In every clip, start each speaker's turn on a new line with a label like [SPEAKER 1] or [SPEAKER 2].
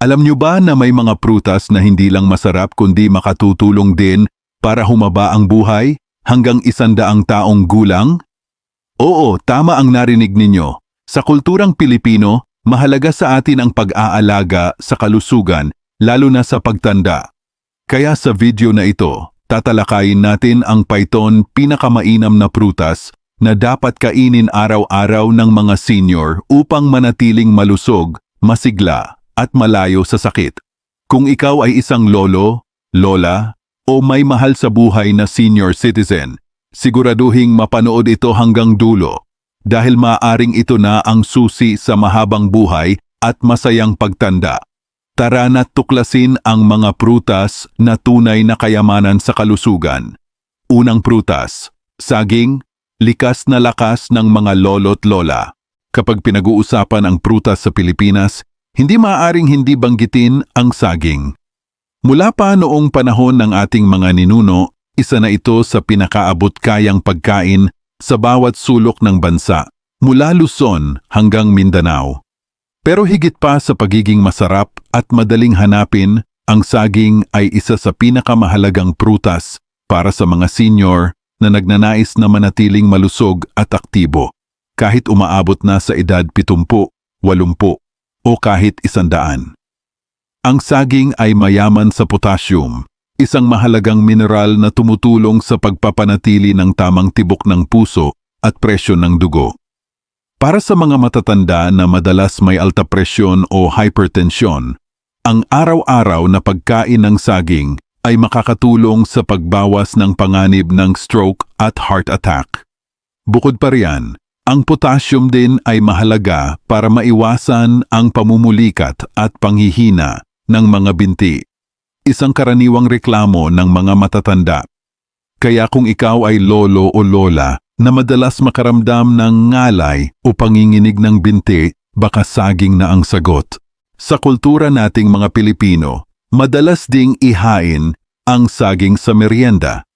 [SPEAKER 1] Alam nyo ba na may mga prutas na hindi lang masarap kundi makatutulong din para humaba ang buhay hanggang isandaang taong gulang? Oo, tama ang narinig ninyo. Sa kulturang Pilipino, mahalaga sa atin ang pag-aalaga sa kalusugan, lalo na sa pagtanda. Kaya sa video na ito, tatalakayin natin ang paiton pinakamainam na prutas na dapat kainin araw-araw ng mga senior upang manatiling malusog, masigla, at malayo sa sakit. Kung ikaw ay isang lolo, lola, o may mahal sa buhay na senior citizen, siguraduhing mapanood ito hanggang dulo dahil maaring ito na ang susi sa mahabang buhay at masayang pagtanda. Tara na tuklasin ang mga prutas na tunay na kayamanan sa kalusugan. Unang prutas, saging, likas na lakas ng mga lolo't lola. Kapag pinag-uusapan ang prutas sa Pilipinas, hindi maaaring hindi banggitin ang saging. Mula pa noong panahon ng ating mga ninuno, isa na ito sa pinakaabot kayang pagkain sa bawat sulok ng bansa, mula Luzon hanggang Mindanao. Pero higit pa sa pagiging masarap at madaling hanapin, ang saging ay isa sa pinakamahalagang prutas para sa mga senior na nagnanais na manatiling malusog at aktibo, kahit umaabot na sa edad 70, 80 o kahit isandaan. Ang saging ay mayaman sa potassium, isang mahalagang mineral na tumutulong sa pagpapanatili ng tamang tibok ng puso at presyon ng dugo. Para sa mga matatanda na madalas may alta presyon o hypertension, ang araw-araw na pagkain ng saging ay makakatulong sa pagbawas ng panganib ng stroke at heart attack. Bukod pa riyan, ang potassium din ay mahalaga para maiwasan ang pamumulikat at panghihina ng mga binti. Isang karaniwang reklamo ng mga matatanda. Kaya kung ikaw ay lolo o lola na madalas makaramdam ng ngalay o panginginig ng binti, baka saging na ang sagot. Sa kultura nating mga Pilipino, madalas ding ihain ang saging sa merienda.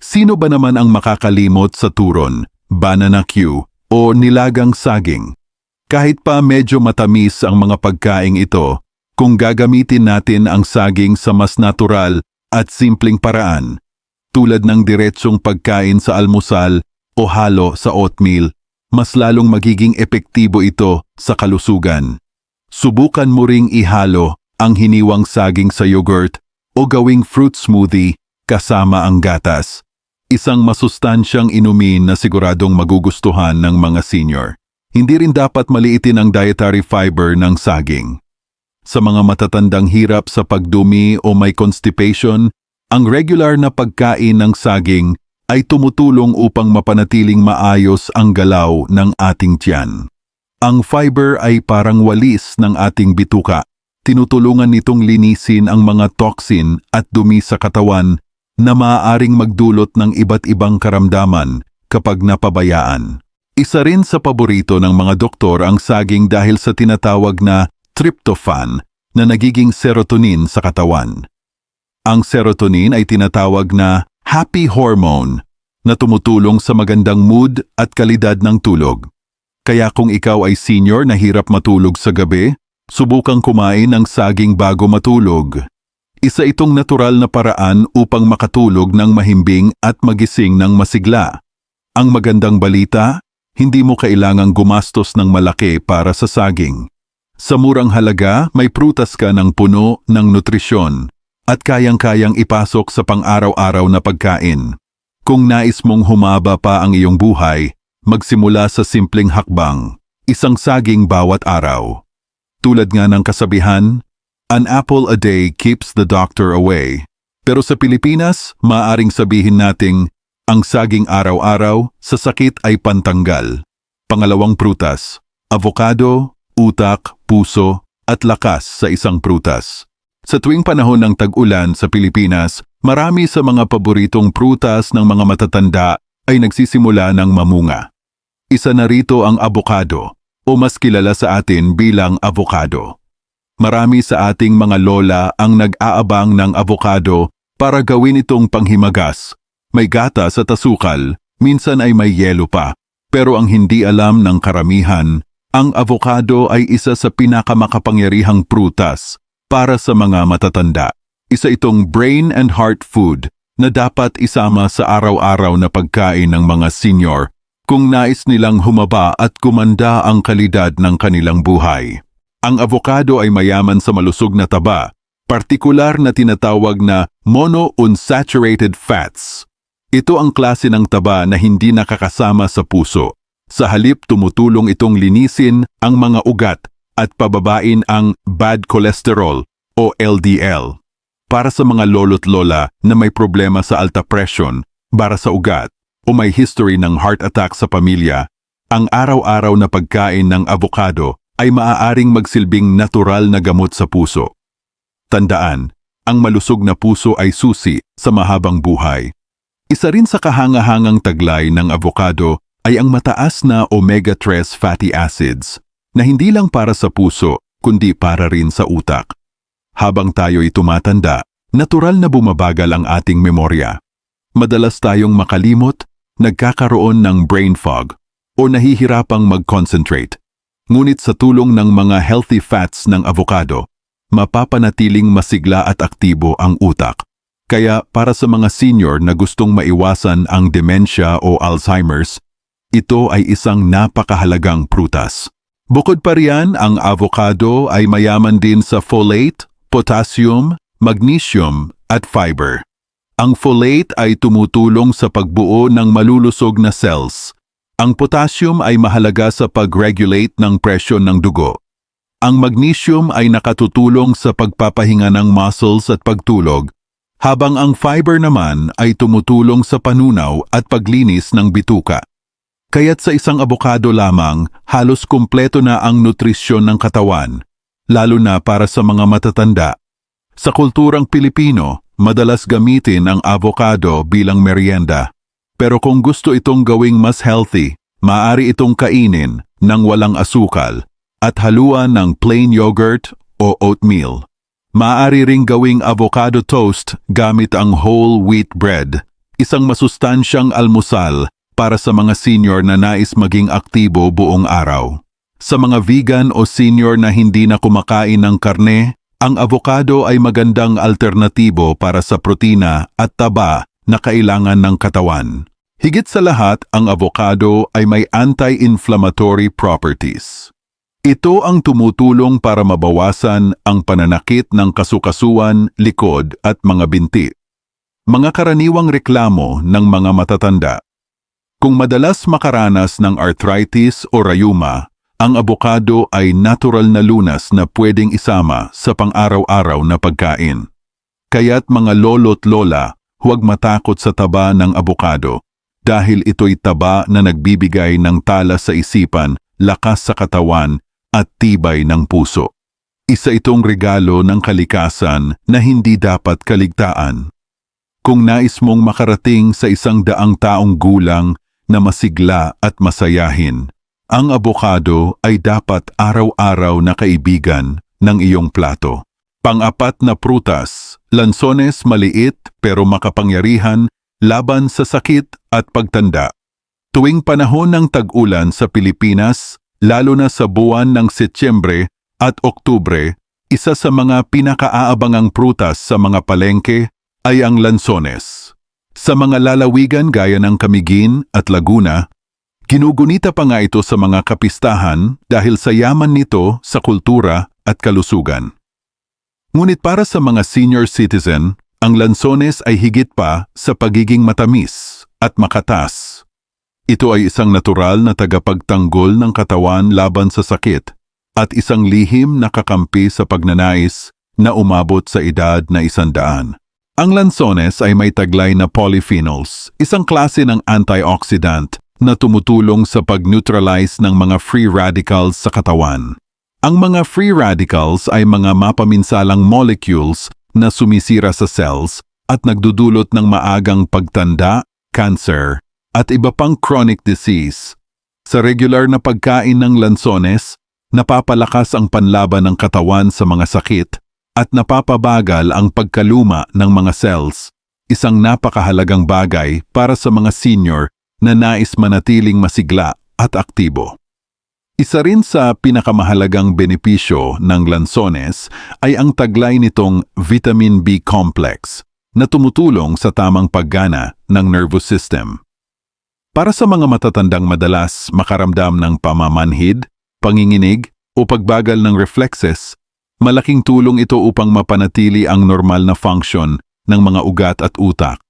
[SPEAKER 1] Sino ba naman ang makakalimot sa turon, banana Q o nilagang saging. Kahit pa medyo matamis ang mga pagkaing ito, kung gagamitin natin ang saging sa mas natural at simpleng paraan, tulad ng diretsong pagkain sa almusal o halo sa oatmeal, mas lalong magiging epektibo ito sa kalusugan. Subukan mo ring ihalo ang hiniwang saging sa yogurt o gawing fruit smoothie kasama ang gatas isang masustansyang inumin na siguradong magugustuhan ng mga senior. Hindi rin dapat maliitin ang dietary fiber ng saging. Sa mga matatandang hirap sa pagdumi o may constipation, ang regular na pagkain ng saging ay tumutulong upang mapanatiling maayos ang galaw ng ating tiyan. Ang fiber ay parang walis ng ating bituka. Tinutulungan nitong linisin ang mga toxin at dumi sa katawan na maaaring magdulot ng iba't ibang karamdaman kapag napabayaan. Isa rin sa paborito ng mga doktor ang saging dahil sa tinatawag na tryptophan na nagiging serotonin sa katawan. Ang serotonin ay tinatawag na happy hormone na tumutulong sa magandang mood at kalidad ng tulog. Kaya kung ikaw ay senior na hirap matulog sa gabi, subukang kumain ng saging bago matulog. Isa itong natural na paraan upang makatulog ng mahimbing at magising ng masigla. Ang magandang balita, hindi mo kailangang gumastos ng malaki para sa saging. Sa murang halaga, may prutas ka ng puno ng nutrisyon at kayang-kayang ipasok sa pang-araw-araw na pagkain. Kung nais mong humaba pa ang iyong buhay, magsimula sa simpleng hakbang, isang saging bawat araw. Tulad nga ng kasabihan, An apple a day keeps the doctor away. Pero sa Pilipinas, maaring sabihin nating ang saging araw-araw sa sakit ay pantanggal. Pangalawang prutas, avocado, utak, puso, at lakas sa isang prutas. Sa tuwing panahon ng tag-ulan sa Pilipinas, marami sa mga paboritong prutas ng mga matatanda ay nagsisimula ng mamunga. Isa na rito ang avocado o mas kilala sa atin bilang avocado. Marami sa ating mga lola ang nag-aabang ng avocado para gawin itong panghimagas. May gatas at asukal, minsan ay may yelo pa. Pero ang hindi alam ng karamihan, ang avocado ay isa sa pinakamakapangyarihang prutas para sa mga matatanda. Isa itong brain and heart food na dapat isama sa araw-araw na pagkain ng mga senior kung nais nilang humaba at kumanda ang kalidad ng kanilang buhay. Ang avocado ay mayaman sa malusog na taba, partikular na tinatawag na monounsaturated fats. Ito ang klase ng taba na hindi nakakasama sa puso. Sa halip tumutulong itong linisin ang mga ugat at pababain ang bad cholesterol o LDL. Para sa mga lolo't lola na may problema sa alta presyon, bara sa ugat, o may history ng heart attack sa pamilya, ang araw-araw na pagkain ng avocado ay maaaring magsilbing natural na gamot sa puso. Tandaan, ang malusog na puso ay susi sa mahabang buhay. Isa rin sa kahangahangang taglay ng avocado ay ang mataas na omega-3 fatty acids na hindi lang para sa puso kundi para rin sa utak. Habang tayo'y tumatanda, natural na bumabagal ang ating memorya. Madalas tayong makalimot, nagkakaroon ng brain fog, o nahihirapang mag-concentrate. Ngunit sa tulong ng mga healthy fats ng avocado, mapapanatiling masigla at aktibo ang utak. Kaya para sa mga senior na gustong maiwasan ang dementia o Alzheimer's, ito ay isang napakahalagang prutas. Bukod pa riyan, ang avocado ay mayaman din sa folate, potassium, magnesium at fiber. Ang folate ay tumutulong sa pagbuo ng malulusog na cells. Ang potassium ay mahalaga sa pag-regulate ng presyon ng dugo. Ang magnesium ay nakatutulong sa pagpapahinga ng muscles at pagtulog, habang ang fiber naman ay tumutulong sa panunaw at paglinis ng bituka. Kaya't sa isang abokado lamang, halos kumpleto na ang nutrisyon ng katawan, lalo na para sa mga matatanda. Sa kulturang Pilipino, madalas gamitin ang avocado bilang merienda. Pero kung gusto itong gawing mas healthy, maaari itong kainin ng walang asukal at haluan ng plain yogurt o oatmeal. Maaari ring gawing avocado toast gamit ang whole wheat bread, isang masustansyang almusal para sa mga senior na nais maging aktibo buong araw. Sa mga vegan o senior na hindi na kumakain ng karne, ang avocado ay magandang alternatibo para sa protina at taba na kailangan ng katawan. Higit sa lahat, ang avocado ay may anti-inflammatory properties. Ito ang tumutulong para mabawasan ang pananakit ng kasukasuan, likod at mga binti. Mga karaniwang reklamo ng mga matatanda. Kung madalas makaranas ng arthritis o rayuma, ang abokado ay natural na lunas na pwedeng isama sa pang-araw-araw na pagkain. Kaya't mga lolo't lola, huwag matakot sa taba ng abokado dahil ito'y taba na nagbibigay ng tala sa isipan, lakas sa katawan at tibay ng puso. Isa itong regalo ng kalikasan na hindi dapat kaligtaan. Kung nais mong makarating sa isang daang taong gulang na masigla at masayahin, ang abokado ay dapat araw-araw na kaibigan ng iyong plato. Pang-apat na prutas, lansones maliit pero makapangyarihan laban sa sakit at pagtanda. Tuwing panahon ng tag-ulan sa Pilipinas, lalo na sa buwan ng Setyembre at Oktubre, isa sa mga pinakaaabangang prutas sa mga palengke ay ang lansones. Sa mga lalawigan gaya ng Camiguin at Laguna, Ginugunita pa nga ito sa mga kapistahan dahil sa yaman nito sa kultura at kalusugan. Ngunit para sa mga senior citizen, ang lansones ay higit pa sa pagiging matamis at makatas. Ito ay isang natural na tagapagtanggol ng katawan laban sa sakit at isang lihim na kakampi sa pagnanais na umabot sa edad na isandaan. Ang lansones ay may taglay na polyphenols, isang klase ng antioxidant na tumutulong sa pag-neutralize ng mga free radicals sa katawan. Ang mga free radicals ay mga mapaminsalang molecules na sumisira sa cells at nagdudulot ng maagang pagtanda, cancer, at iba pang chronic disease. Sa regular na pagkain ng lansones, napapalakas ang panlaban ng katawan sa mga sakit at napapabagal ang pagkaluma ng mga cells, isang napakahalagang bagay para sa mga senior na nais manatiling masigla at aktibo. Isa rin sa pinakamahalagang benepisyo ng lansones ay ang taglay nitong vitamin B complex na tumutulong sa tamang paggana ng nervous system. Para sa mga matatandang madalas makaramdam ng pamamanhid, panginginig o pagbagal ng reflexes, malaking tulong ito upang mapanatili ang normal na function ng mga ugat at utak.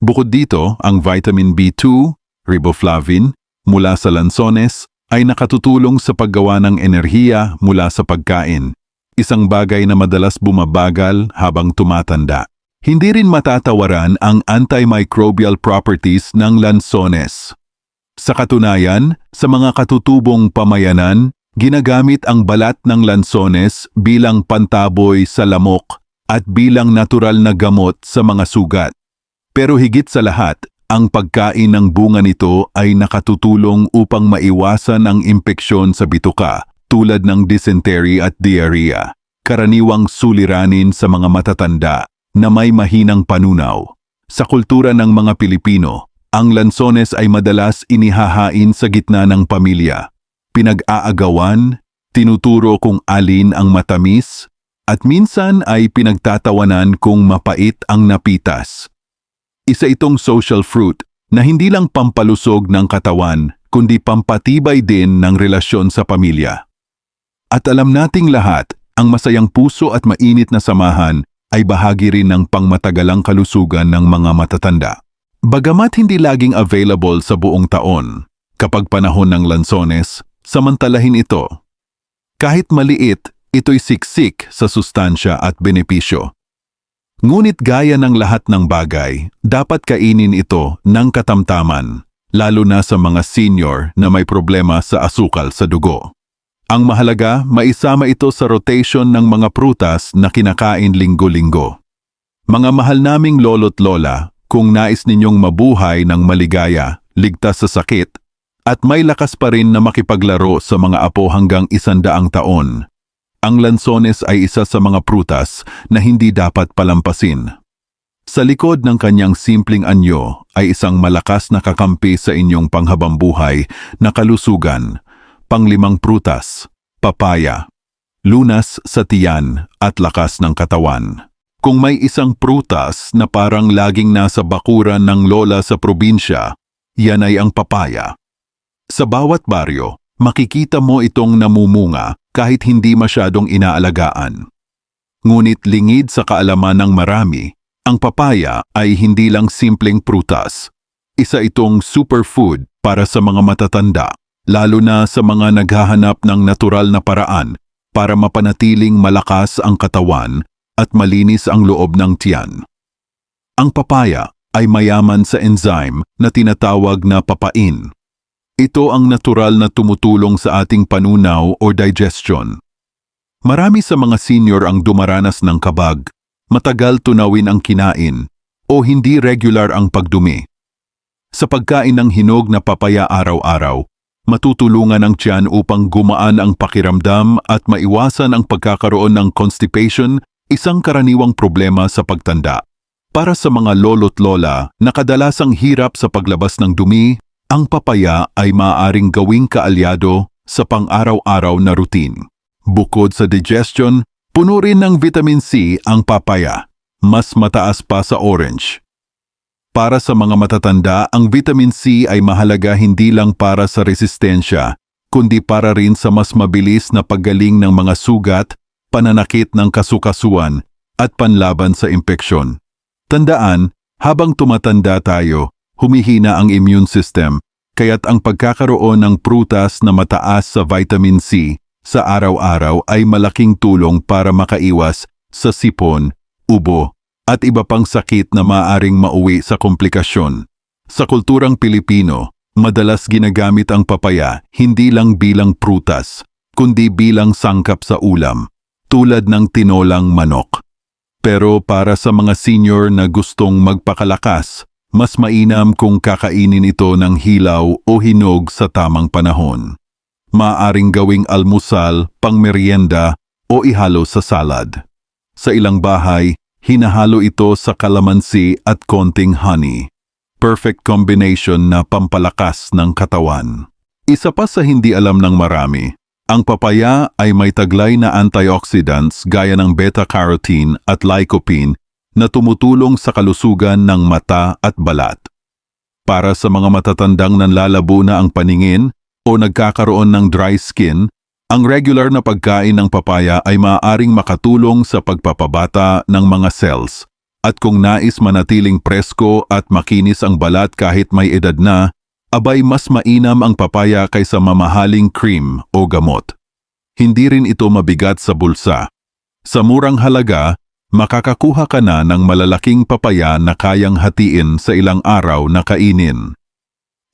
[SPEAKER 1] Bukod dito, ang vitamin B2, riboflavin, mula sa lansones ay nakatutulong sa paggawa ng enerhiya mula sa pagkain, isang bagay na madalas bumabagal habang tumatanda. Hindi rin matatawaran ang antimicrobial properties ng lansones. Sa katunayan, sa mga katutubong pamayanan, ginagamit ang balat ng lansones bilang pantaboy sa lamok at bilang natural na gamot sa mga sugat. Pero higit sa lahat, ang pagkain ng bunga nito ay nakatutulong upang maiwasan ang impeksyon sa bituka tulad ng dysentery at diarrhea, karaniwang suliranin sa mga matatanda na may mahinang panunaw. Sa kultura ng mga Pilipino, ang lansones ay madalas inihahain sa gitna ng pamilya. Pinag-aagawan, tinuturo kung alin ang matamis, at minsan ay pinagtatawanan kung mapait ang napitas. Isa itong social fruit na hindi lang pampalusog ng katawan, kundi pampatibay din ng relasyon sa pamilya. At alam nating lahat, ang masayang puso at mainit na samahan ay bahagi rin ng pangmatagalang kalusugan ng mga matatanda. Bagamat hindi laging available sa buong taon, kapag panahon ng lansones, samantalahin ito. Kahit maliit, ito'y siksik sa sustansya at benepisyo. Ngunit gaya ng lahat ng bagay, dapat kainin ito ng katamtaman, lalo na sa mga senior na may problema sa asukal sa dugo. Ang mahalaga, maisama ito sa rotation ng mga prutas na kinakain linggo-linggo. Mga mahal naming lolo't lola, kung nais ninyong mabuhay ng maligaya, ligtas sa sakit, at may lakas pa rin na makipaglaro sa mga apo hanggang isandaang taon, ang lansones ay isa sa mga prutas na hindi dapat palampasin. Sa likod ng kanyang simpleng anyo ay isang malakas na kakampi sa inyong panghabambuhay na kalusugan, panglimang prutas, papaya, lunas sa tiyan at lakas ng katawan. Kung may isang prutas na parang laging nasa bakuran ng lola sa probinsya, yan ay ang papaya. Sa bawat baryo, makikita mo itong namumunga kahit hindi masyadong inaalagaan. Ngunit lingid sa kaalaman ng marami, ang papaya ay hindi lang simpleng prutas. Isa itong superfood para sa mga matatanda, lalo na sa mga naghahanap ng natural na paraan para mapanatiling malakas ang katawan at malinis ang loob ng tiyan. Ang papaya ay mayaman sa enzyme na tinatawag na papain ito ang natural na tumutulong sa ating panunaw o digestion. Marami sa mga senior ang dumaranas ng kabag, matagal tunawin ang kinain, o hindi regular ang pagdumi. Sa pagkain ng hinog na papaya araw-araw, matutulungan ang tiyan upang gumaan ang pakiramdam at maiwasan ang pagkakaroon ng constipation, isang karaniwang problema sa pagtanda. Para sa mga lolo't lola na kadalasang hirap sa paglabas ng dumi ang papaya ay maaaring gawing kaalyado sa pang-araw-araw na routine. Bukod sa digestion, puno rin ng vitamin C ang papaya, mas mataas pa sa orange. Para sa mga matatanda, ang vitamin C ay mahalaga hindi lang para sa resistensya, kundi para rin sa mas mabilis na paggaling ng mga sugat, pananakit ng kasukasuan, at panlaban sa impeksyon. Tandaan, habang tumatanda tayo, humihina ang immune system, kaya't ang pagkakaroon ng prutas na mataas sa vitamin C sa araw-araw ay malaking tulong para makaiwas sa sipon, ubo, at iba pang sakit na maaring mauwi sa komplikasyon. Sa kulturang Pilipino, madalas ginagamit ang papaya hindi lang bilang prutas, kundi bilang sangkap sa ulam, tulad ng tinolang manok. Pero para sa mga senior na gustong magpakalakas, mas mainam kung kakainin ito ng hilaw o hinog sa tamang panahon. Maaring gawing almusal, pangmeryenda o ihalo sa salad. Sa ilang bahay, hinahalo ito sa kalamansi at konting honey. Perfect combination na pampalakas ng katawan. Isa pa sa hindi alam ng marami, ang papaya ay may taglay na antioxidants gaya ng beta-carotene at lycopene na tumutulong sa kalusugan ng mata at balat. Para sa mga matatandang nanlalabo na ang paningin o nagkakaroon ng dry skin, ang regular na pagkain ng papaya ay maaaring makatulong sa pagpapabata ng mga cells. At kung nais manatiling presko at makinis ang balat kahit may edad na, abay mas mainam ang papaya kaysa mamahaling cream o gamot. Hindi rin ito mabigat sa bulsa. Sa murang halaga, makakakuha ka na ng malalaking papaya na kayang hatiin sa ilang araw na kainin.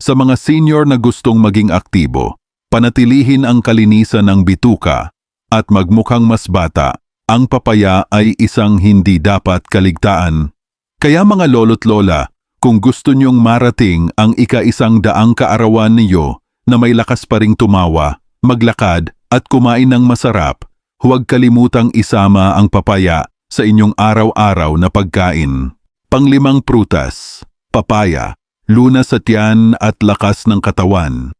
[SPEAKER 1] Sa mga senior na gustong maging aktibo, panatilihin ang kalinisan ng bituka at magmukhang mas bata, ang papaya ay isang hindi dapat kaligtaan. Kaya mga lolo't lola, kung gusto niyong marating ang ika-isang daang kaarawan niyo na may lakas pa ring tumawa, maglakad at kumain ng masarap, huwag kalimutang isama ang papaya sa inyong araw-araw na pagkain. Panglimang prutas, papaya, lunas sa tiyan at lakas ng katawan.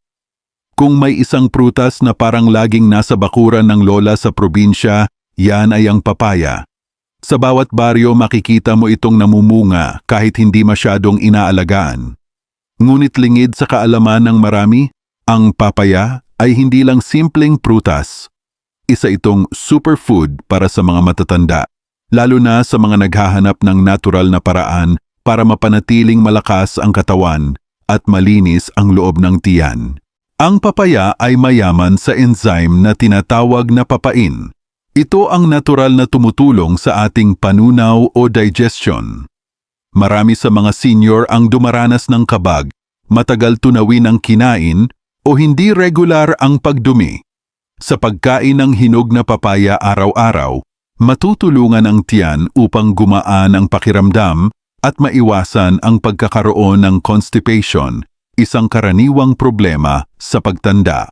[SPEAKER 1] Kung may isang prutas na parang laging nasa bakuran ng lola sa probinsya, yan ay ang papaya. Sa bawat baryo makikita mo itong namumunga kahit hindi masyadong inaalagaan. Ngunit lingid sa kaalaman ng marami, ang papaya ay hindi lang simpleng prutas. Isa itong superfood para sa mga matatanda, lalo na sa mga naghahanap ng natural na paraan para mapanatiling malakas ang katawan at malinis ang loob ng tiyan. Ang papaya ay mayaman sa enzyme na tinatawag na papain. Ito ang natural na tumutulong sa ating panunaw o digestion. Marami sa mga senior ang dumaranas ng kabag, matagal tunawin ang kinain o hindi regular ang pagdumi. Sa pagkain ng hinog na papaya araw-araw, matutulungan ang tiyan upang gumaan ang pakiramdam at maiwasan ang pagkakaroon ng constipation, isang karaniwang problema sa pagtanda.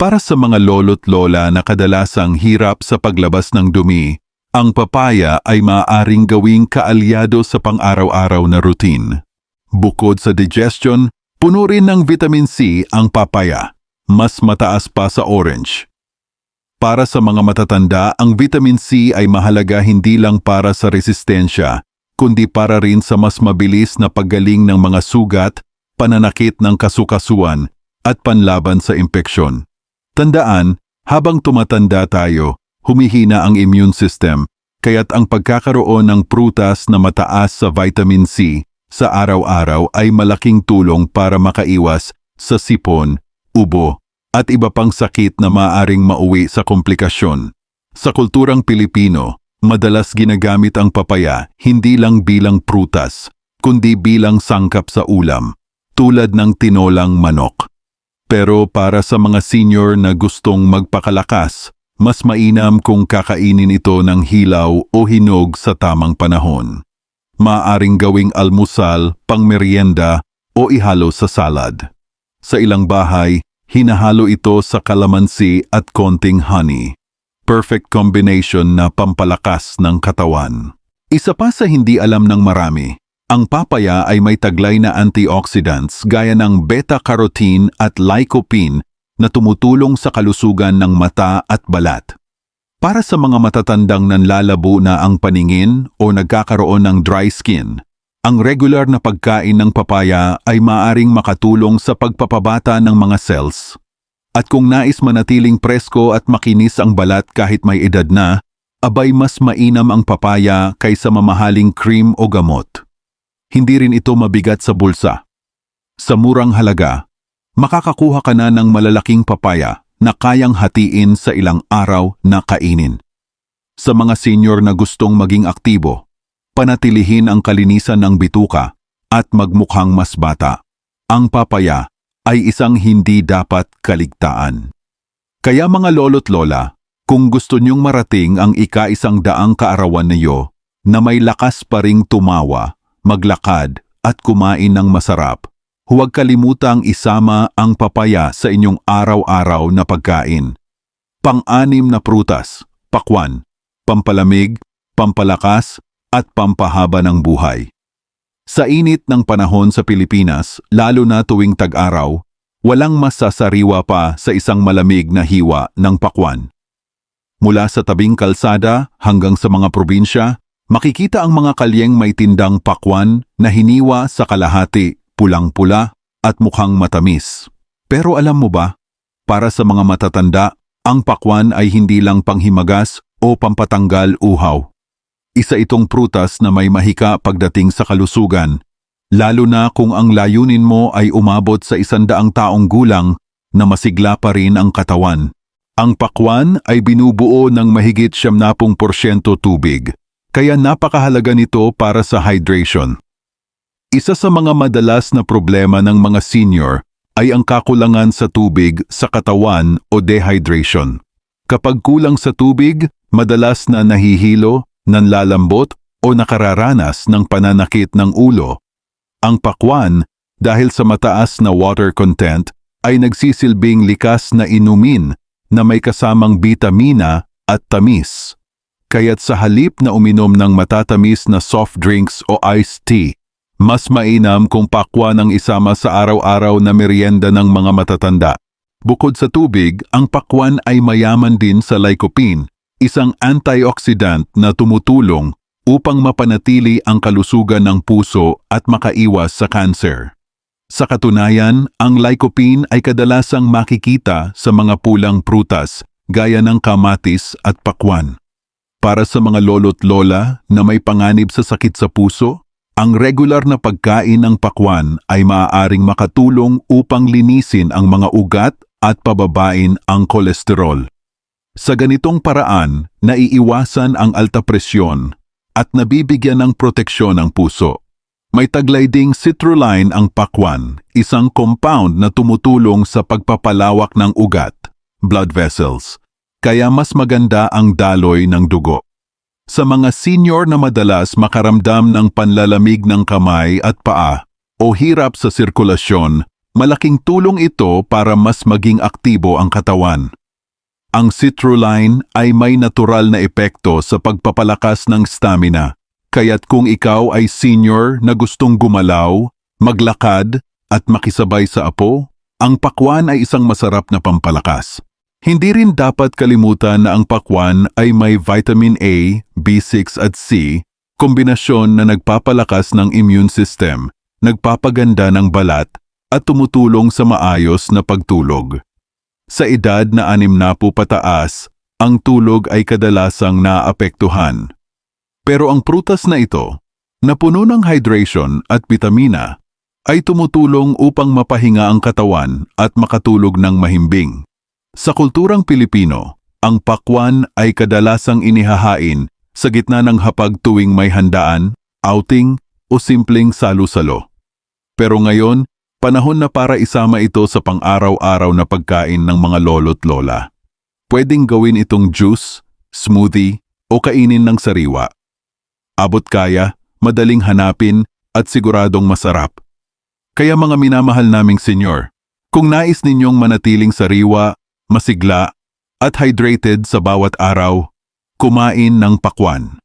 [SPEAKER 1] Para sa mga lolo't lola na kadalasang hirap sa paglabas ng dumi, ang papaya ay maaaring gawing kaalyado sa pang-araw-araw na routine. Bukod sa digestion, puno rin ng vitamin C ang papaya, mas mataas pa sa orange. Para sa mga matatanda, ang vitamin C ay mahalaga hindi lang para sa resistensya, kundi para rin sa mas mabilis na paggaling ng mga sugat, pananakit ng kasukasuan, at panlaban sa impeksyon. Tandaan, habang tumatanda tayo, humihina ang immune system, kaya't ang pagkakaroon ng prutas na mataas sa vitamin C sa araw-araw ay malaking tulong para makaiwas sa sipon, ubo, at iba pang sakit na maaring mauwi sa komplikasyon. Sa kulturang Pilipino, madalas ginagamit ang papaya hindi lang bilang prutas, kundi bilang sangkap sa ulam, tulad ng tinolang manok. Pero para sa mga senior na gustong magpakalakas, mas mainam kung kakainin ito ng hilaw o hinog sa tamang panahon. Maaring gawing almusal, pangmeryenda o ihalo sa salad. Sa ilang bahay, hinahalo ito sa kalamansi at konting honey. Perfect combination na pampalakas ng katawan. Isa pa sa hindi alam ng marami, ang papaya ay may taglay na antioxidants gaya ng beta-carotene at lycopene na tumutulong sa kalusugan ng mata at balat. Para sa mga matatandang nanlalabo na ang paningin o nagkakaroon ng dry skin, ang regular na pagkain ng papaya ay maaring makatulong sa pagpapabata ng mga cells. At kung nais manatiling presko at makinis ang balat kahit may edad na, abay mas mainam ang papaya kaysa mamahaling cream o gamot hindi rin ito mabigat sa bulsa. Sa murang halaga, makakakuha ka na ng malalaking papaya na kayang hatiin sa ilang araw na kainin. Sa mga senior na gustong maging aktibo, panatilihin ang kalinisan ng bituka at magmukhang mas bata. Ang papaya ay isang hindi dapat kaligtaan. Kaya mga lolo't lola, kung gusto niyong marating ang ika-isang daang kaarawan niyo na may lakas pa ring tumawa, maglakad at kumain ng masarap, huwag kalimutang isama ang papaya sa inyong araw-araw na pagkain. Pang-anim na prutas, pakwan, pampalamig, pampalakas at pampahaba ng buhay. Sa init ng panahon sa Pilipinas, lalo na tuwing tag-araw, walang masasariwa pa sa isang malamig na hiwa ng pakwan. Mula sa tabing kalsada hanggang sa mga probinsya, makikita ang mga kalyeng may tindang pakwan na hiniwa sa kalahati, pulang-pula at mukhang matamis. Pero alam mo ba, para sa mga matatanda, ang pakwan ay hindi lang panghimagas o pampatanggal uhaw. Isa itong prutas na may mahika pagdating sa kalusugan, lalo na kung ang layunin mo ay umabot sa isandaang taong gulang na masigla pa rin ang katawan. Ang pakwan ay binubuo ng mahigit 70% tubig, kaya napakahalaga nito para sa hydration. Isa sa mga madalas na problema ng mga senior ay ang kakulangan sa tubig sa katawan o dehydration. Kapag kulang sa tubig, madalas na nahihilo, nanlalambot o nakararanas ng pananakit ng ulo. Ang pakwan, dahil sa mataas na water content, ay nagsisilbing likas na inumin na may kasamang bitamina at tamis. Kaya't sa halip na uminom ng matatamis na soft drinks o iced tea, mas mainam kung pakwan ang isama sa araw-araw na merienda ng mga matatanda. Bukod sa tubig, ang pakwan ay mayaman din sa lycopene, isang antioxidant na tumutulong upang mapanatili ang kalusugan ng puso at makaiwas sa cancer. Sa katunayan, ang lycopene ay kadalasang makikita sa mga pulang prutas gaya ng kamatis at pakwan. Para sa mga lolo't lola na may panganib sa sakit sa puso, ang regular na pagkain ng pakwan ay maaaring makatulong upang linisin ang mga ugat at pababain ang kolesterol. Sa ganitong paraan, naiiwasan ang alta presyon at nabibigyan ng proteksyon ang puso. May taglay ding citrulline ang pakwan, isang compound na tumutulong sa pagpapalawak ng ugat, blood vessels, kaya mas maganda ang daloy ng dugo. Sa mga senior na madalas makaramdam ng panlalamig ng kamay at paa o hirap sa sirkulasyon, malaking tulong ito para mas maging aktibo ang katawan. Ang citrulline ay may natural na epekto sa pagpapalakas ng stamina, kaya't kung ikaw ay senior na gustong gumalaw, maglakad at makisabay sa apo, ang pakwan ay isang masarap na pampalakas. Hindi rin dapat kalimutan na ang pakwan ay may vitamin A, B6 at C, kombinasyon na nagpapalakas ng immune system, nagpapaganda ng balat, at tumutulong sa maayos na pagtulog. Sa edad na anim na po pataas, ang tulog ay kadalasang naapektuhan. Pero ang prutas na ito, na puno ng hydration at vitamina, ay tumutulong upang mapahinga ang katawan at makatulog ng mahimbing. Sa kulturang Pilipino, ang pakwan ay kadalasang inihahain sa gitna ng hapag tuwing may handaan, outing o simpleng salu-salo. Pero ngayon, panahon na para isama ito sa pang-araw-araw na pagkain ng mga lolo't lola. Pwedeng gawin itong juice, smoothie o kainin ng sariwa. Abot kaya, madaling hanapin at siguradong masarap. Kaya mga minamahal naming senyor, kung nais ninyong manatiling sariwa masigla, at hydrated sa bawat araw, kumain ng pakwan.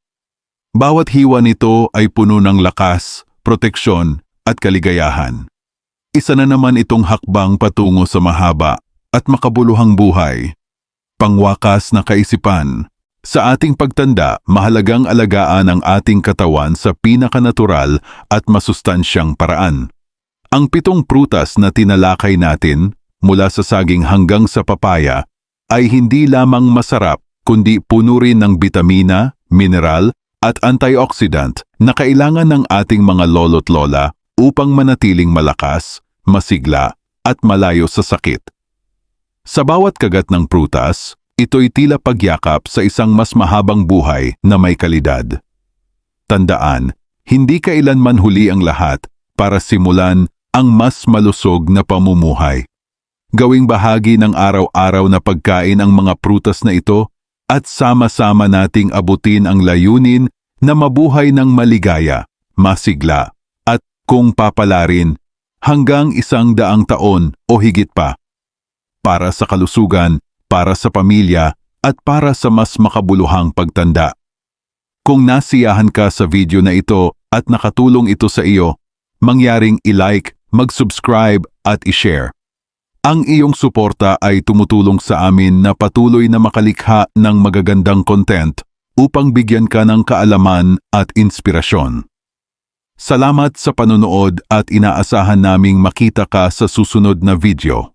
[SPEAKER 1] Bawat hiwa nito ay puno ng lakas, proteksyon at kaligayahan. Isa na naman itong hakbang patungo sa mahaba at makabuluhang buhay. Pangwakas na kaisipan, sa ating pagtanda, mahalagang alagaan ang ating katawan sa pinakanatural at masustansyang paraan. Ang pitong prutas na tinalakay natin mula sa saging hanggang sa papaya ay hindi lamang masarap kundi puno rin ng bitamina, mineral at antioxidant na kailangan ng ating mga lolo't lola upang manatiling malakas, masigla at malayo sa sakit. Sa bawat kagat ng prutas, ito'y tila pagyakap sa isang mas mahabang buhay na may kalidad. Tandaan, hindi kailanman huli ang lahat para simulan ang mas malusog na pamumuhay. Gawing bahagi ng araw-araw na pagkain ang mga prutas na ito at sama-sama nating abutin ang layunin na mabuhay ng maligaya, masigla, at kung papalarin, hanggang isang daang taon o higit pa. Para sa kalusugan, para sa pamilya, at para sa mas makabuluhang pagtanda. Kung nasiyahan ka sa video na ito at nakatulong ito sa iyo, mangyaring i-like, mag-subscribe at i-share Ang iyong suporta ay tumutulong sa amin na patuloy na makalikha ng magagandang content upang bigyan ka ng kaalaman at inspirasyon. Salamat sa panonood at inaasahan naming makita ka sa susunod na video.